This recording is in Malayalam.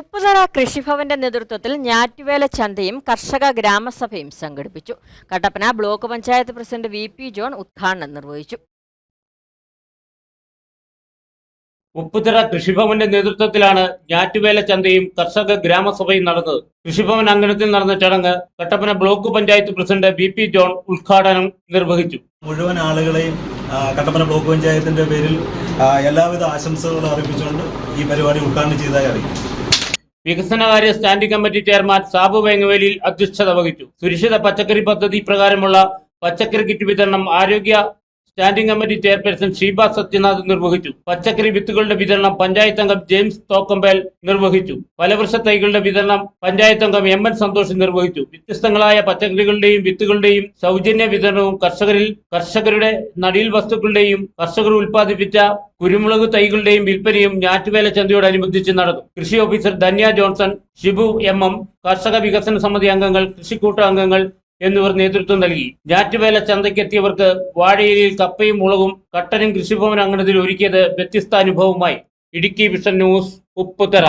ഉപ്പുതറ കൃഷിഭവന്റെ നേതൃത്വത്തിൽ ഞാറ്റുവേല ചന്തയും കർഷക ഗ്രാമസഭയും സംഘടിപ്പിച്ചു. Kattappana block panchayat president V P John ഉദ്ഘാടനം നിർവഹിച്ചു. ഉപ്പുതറ കൃഷിഭവന്റെ നേതൃത്വത്തിലാണ് ഞാറ്റുവേല ചന്തയും കർഷക ഗ്രാമസഭയും നടന്നത്. കൃഷിഭവൻ അങ്കണത്തിൽ നടന്ന ചടങ്ങ് Kattappana block panchayat president B P John ഉദ്ഘാടനം നിർവഹിച്ചു. മുഴുവൻ ആളുകളെയും കട്ടപ്പന ബ്ലോക്ക് പഞ്ചായത്തിന്റെ പേരിൽ എല്ലാവിധ ആശംസകളും അറിയിച്ചുകൊണ്ട് ഈ പരിപാടി ഉദ്ഘാടനം ചെയ്തതായി അറിയിക്കും വികസനകാര്യ സ്റ്റാൻഡിംഗ് കമ്മിറ്റി ചെയർമാൻ സാബു വേങ്ങവേലിയിൽ അധ്യക്ഷത വഹിച്ചു. സുരക്ഷിത പച്ചക്കറി പദ്ധതി പ്രകാരമുള്ള പച്ചക്കറി കിറ്റ് വിതരണം ആരോഗ്യ standing committee chairperson Sheeba Sathyanath നിർവഹിച്ചു. പച്ചക്കറി വിത്തുകളുടെ വിതരണം പഞ്ചായത്ത് അംഗം ജെയിംസ് തോക്കമ്പേൽ നിർവഹിച്ചു. ഫലവൃക്ഷ തൈകളുടെ വിതരണം പഞ്ചായത്ത് അംഗം എം എൻ സന്തോഷ് നിർവഹിച്ചു. വ്യത്യസ്തങ്ങളായ പച്ചക്കറികളുടെയും വിത്തുകളുടെയും സൗജന്യ വിതരണവും കർഷകരിൽ കർഷകരുടെ നടീൽ വസ്തുക്കളുടെയും കർഷകർ ഉൽപ്പാദിപ്പിച്ച കുരുമുളക് തൈകളുടെയും വിൽപ്പനയും ഞാറ്റുവേല ചന്തയോടനുബന്ധിച്ച് നടന്നു. കൃഷി officer Dhanya Johnson Shibu M M കർഷക വികസന സമിതി അംഗങ്ങൾ കൃഷിക്കൂട്ട അംഗങ്ങൾ എന്നിവർ നേതൃത്വം നൽകി. ഞാറ്റുവേല ചന്തയ്ക്കെത്തിയവർക്ക് വാഴയിലയിൽ കപ്പയും മുളകും കട്ടനും കൃഷിഭവൻ അങ്കണത്തിൽ ഒരുക്കിയത് വ്യത്യസ്ത അനുഭവമായി ഇടുക്കി വിഷൻ ന്യൂസ് ഉപ്പുതറ.